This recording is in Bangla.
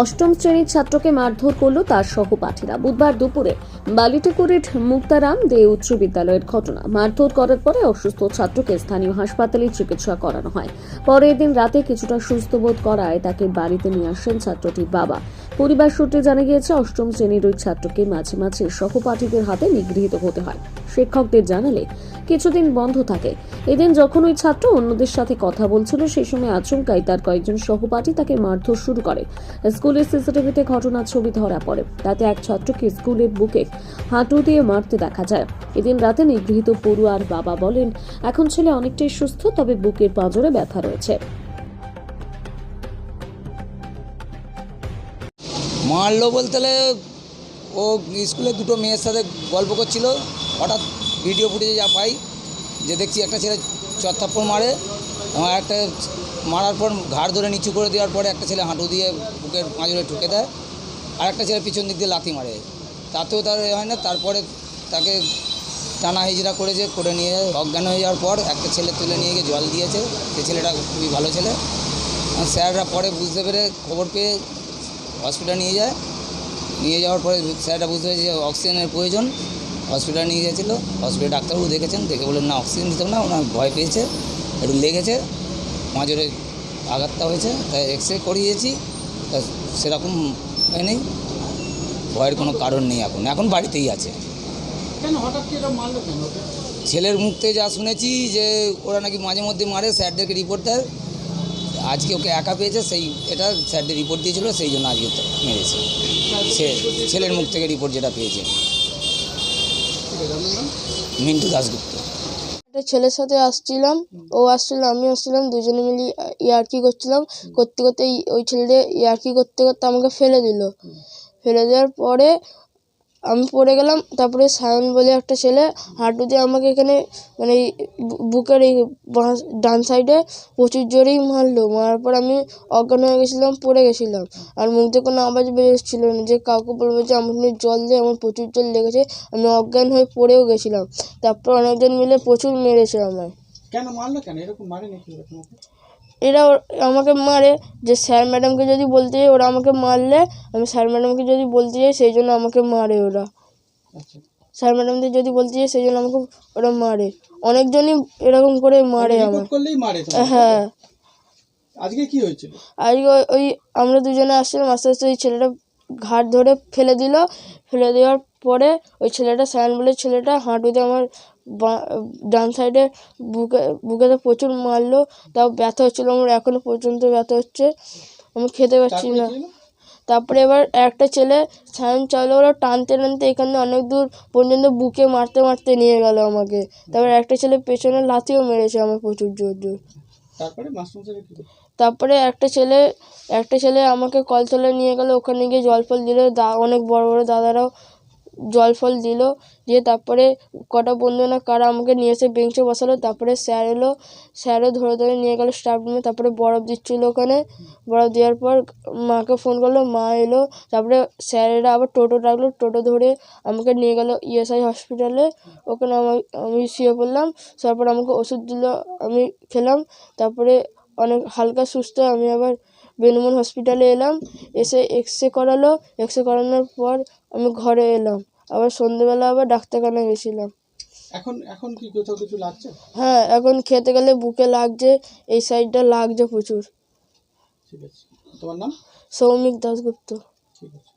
অষ্টম শ্রেণির ছাত্রকে মারধর করল তার সহপাঠীরা। বুধবার দুপুরে বালিটেকুরির মুক্তারাম দে উচ্চ বিদ্যালয়ের ঘটনা। মারধর করার পরে অসুস্থ ছাত্রকে স্থানীয় হাসপাতালে চিকিৎসা করানো হয়। পরের দিন রাতে কিছুটা সুস্থ বোধ করায় তাকে বাড়িতে নিয়ে আসেন ছাত্রটির বাবা। পরিবার সূত্রে জানা গিয়েছে, অষ্টম শ্রেণির ওই ছাত্রকে মাঝে মাঝে সহপাঠীদের হাতে নিগৃহীত হতে হয়। শিক্ষকদের জানালে কিছুদিন বন্ধ থাকে। এদিন যখন ওই ছাত্র অন্যদের সাথে কথা বলছিল, সেই সময় আচমকাই তার কয়েকজন সহপাঠী তাকে মারধর শুরু করে। স্কুলের সিসিটিভিতে ঘটনার ছবি ধরা পড়ে। তাতে এক ছাত্রকে স্কুলের বুকে হাঁটু দিয়ে মারতে দেখা যায়। এদিন রাতে নিগৃহীত পড়ুয়ার বাবা বলেন, এখন ছেলে অনেকটাই সুস্থ, তবে বুকের পাঁজরে ব্যথা রয়েছে। মারলো বলতে গেলে ও স্কুলে দুটো মেয়ের সাথে গল্প করছিল, হঠাৎ ভিডিও ফুটেজে যা পাই যে দেখছি একটা ছেলে চত্থাপ্পড় মারে, এবং একটা মারার পর ঘাড় ধরে নিচু করে দেওয়ার পরে একটা ছেলে হাঁটু দিয়ে বুকের পাঁজরে ঠুকে দেয় আর একটা ছেলে পিছন দিক দিয়ে লাথি মারে। তাতেও তার হয় না, তারপরে তাকে টানা হিজড়া করেছে, করে নিয়ে অজ্ঞান হয়ে যাওয়ার পর একটা ছেলে তুলে নিয়ে গিয়ে জল দিয়েছে সে ছেলেটা খুবই ভালো ছেলে। স্যাররা পরে বুঝতে পেরে খবর পেয়ে হসপিটাল নিয়ে যায়। নিয়ে যাওয়ার পরে স্যারটা বুঝতে পেরেছে যে অক্সিজেনের প্রয়োজন। হসপিটাল নিয়ে গেছিল। হসপিটাল ডাক্তারবাবু দেখেছেন দেখে বললেন না অক্সিজেন দিতাম না ওনার ভয় পেয়েছে একটু লেগেছে মাঝরে আঘাতটা হয়েছে তাই এক্স রে করিয়েছি তা সেরকম হয় নেই ভয়ের কোনো কারণ নেই এখন এখন বাড়িতেই আছে? ছেলের মুখ থেকে যা শুনেছি যে ওরা নাকি মাঝে মধ্যে মারে স্যারদেরকে রিপোর্ট দেয়। আজকে ওকে একা পেয়েছে, সেই এটা স্যারদের রিপোর্ট দিয়েছিল, সেই জন্য আজকে মেরেছে। সে ছেলের মুখ থেকে রিপোর্ট যেটা পেয়েছে। মিন্টু দাসগুপ্ত একটা ছেলের সাথে আসছিলাম, ও আসছিল আমি আসছিলাম, দুজনে মিলে ইয়ার্কি করছিলাম। করতে করতে ওই ছেলেটা ইয়ার্কি করতে করতে আমাকে ফেলে দিল। ফেলে দেওয়ার পরে আমি পড়ে গেলাম, তারপরে সায়ন বলে একটা ছেলে, হাঁটু দিয়ে আমাকে এখানে মানে বুকের এই ডান সাইডে প্রচুর জোরেই মারলো। মারার পর আমি অজ্ঞান হয়ে গেছিলাম, পড়ে গেছিলাম। আর মুখ কোনো আওয়াজ বেরোচ্ছিল না। যে কাউকে বলব যে আমার জল দিয়ে আমার প্রচুর জল লেগেছে, আমি অজ্ঞান হয়ে পড়েও গেছিলাম। তারপর অনেকজন মিলে প্রচুর মেরেছে আমায়। কেন মারলো কেন? এরকম মারে নাকি এরা আমাকে মারে যে স্যার ম্যাডামকে যদি বলতে যাই ওরা আমাকে মারলে আমি স্যার ম্যাডামকে যদি বলতে যাই সেই জন্য আমাকে মারে ওরা। আচ্ছা। স্যার ম্যাডামদের যদি বলতে যাই সেই জন্য আমাকে ওরা মারে। অনেকজনই এরকম করে মারে আমার করলেই মারে তোমাকে। হ্যাঁ। আজকে কি হয়েছিল? আজকে ওই- আমরা দুজনে আসছিলাম আস্তে আস্তে ওই ছেলেটা ঘাট ধরে ফেলে দিল। ফেলে দেওয়ার পরে ওই ছেলেটা সায়ন বলে ছেলেটা হাঁটুতে আমার ডান সাইডে বুকে বুকেতে প্রচুর মারলো তাও ব্যথা হচ্ছিল আমার এখনও পর্যন্ত ব্যথা হচ্ছে আমি খেতে পারছি না। তারপরে এবার একটা ছেলে সায়ন ওরা টানতে টানতে এখানে অনেক দূর পর্যন্ত বুকে মারতে মারতে নিয়ে গেল আমাকে। তারপরে একটা ছেলে পেছনে লাথিও মেরেছে আমার প্রচুর জোর জোর। তারপরে একটা ছেলে একটা ছেলে আমাকে কল কলতলে নিয়ে গেল ওখানে গিয়ে জল ফল দিল দা অনেক বড় বড় দাদারাও জল ফল দিল, দিয়ে তারপরে কটা বন্ধু না কারা আমাকে নিয়ে এসে বেঞ্চে বসালো, তারপরে স্যার এলো, স্যারও ধরে ধরে নিয়ে গেলো স্টাফ রুমে তারপরে বরফ দিচ্ছিল ওখানে। বরফ দেওয়ার পর মাকে ফোন করল, মা এলো, তারপরে স্যারেরা আবার টোটো ডাকলো, টোটো ধরে আমাকে নিয়ে গেলো ইএসআই হসপিটালে ওখানে আমি আমি শুয়ে পড়লাম তারপর আমাকে ওষুধ দিল, আমি খেলাম, তারপরে অনেক হালকা সুস্থ, আমি আবার বেনুমন হসপিটালে এলাম, এসে এক্স রে করালো এক্স রে করানোর পর আমি ঘরে এলাম। আবার সন্ধেবেলা আবার ডাক্তারখানায় গেছিলাম। এখন এখন কি কোথাও কিছু লাগছে? হ্যাঁ এখন খেতে গেলে বুকে লাগছে এই সাইডটা লাগছে প্রচুর। ঠিক আছে। তোমার নাম? সৌমিক দাশগুপ্ত। ঠিক আছে।